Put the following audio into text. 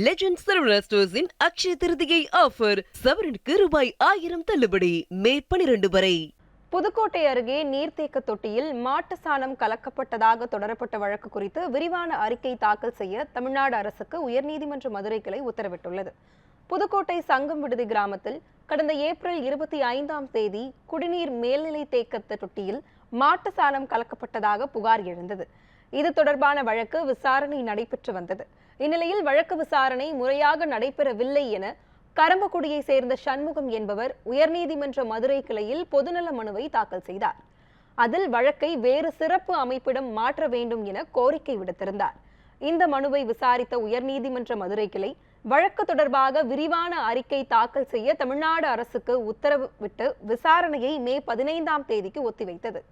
Legend Saravana ஸ்டோர்ஸின் Akshaya Tritiya offer சவரனுக்கு ரூபாய் ஆயிரம் தள்ளுபடி. மே பனிரெண்டு வரை. புதுக்கோட்டை அருகே நீர்த்தேக்க தொட்டியில் மாட்டு சாணம் கலக்கப்பட்டதாக தொடரப்பட்ட வழக்கு குறித்து விரிவான அறிக்கை தாக்கல் செய்ய தமிழ்நாடு அரசுக்கு உயர்நீதிமன்ற மதுரை கிளை உத்தரவிட்டுள்ளது. புதுக்கோட்டை சங்கம் விடுதி கிராமத்தில் கடந்த ஏப்ரல் இருபத்தி ஐந்தாம் தேதி குடிநீர் மேல்நிலை தேக்கத்த தொட்டியில் மாட்டு சாணம் கலக்கப்பட்டதாக புகார் எழுந்தது. இது தொடர்பான வழக்கு விசாரணை நடைபெற்று வந்தது. இந்நிலையில் வழக்கு விசாரணை முறையாக நடைபெறவில்லை என கரம்பக்குடியை சேர்ந்த சண்முகம் என்பவர் உயர்நீதிமன்ற மதுரை கிளையில் பொதுநல மனுவை தாக்கல் செய்தார். அதில் வழக்கை வேறு சிறப்பு அமைப்பிடம் மாற்ற வேண்டும் என கோரிக்கை விடுத்திருந்தார். இந்த மனுவை விசாரித்த உயர்நீதிமன்ற மதுரை கிளை வழக்கு தொடர்பாக விரிவான அறிக்கை தாக்கல் செய்ய தமிழ்நாடு அரசுக்கு உத்தரவிட்டு விசாரணையை மே பதினைந்தாம் தேதிக்கு ஒத்திவைத்தது.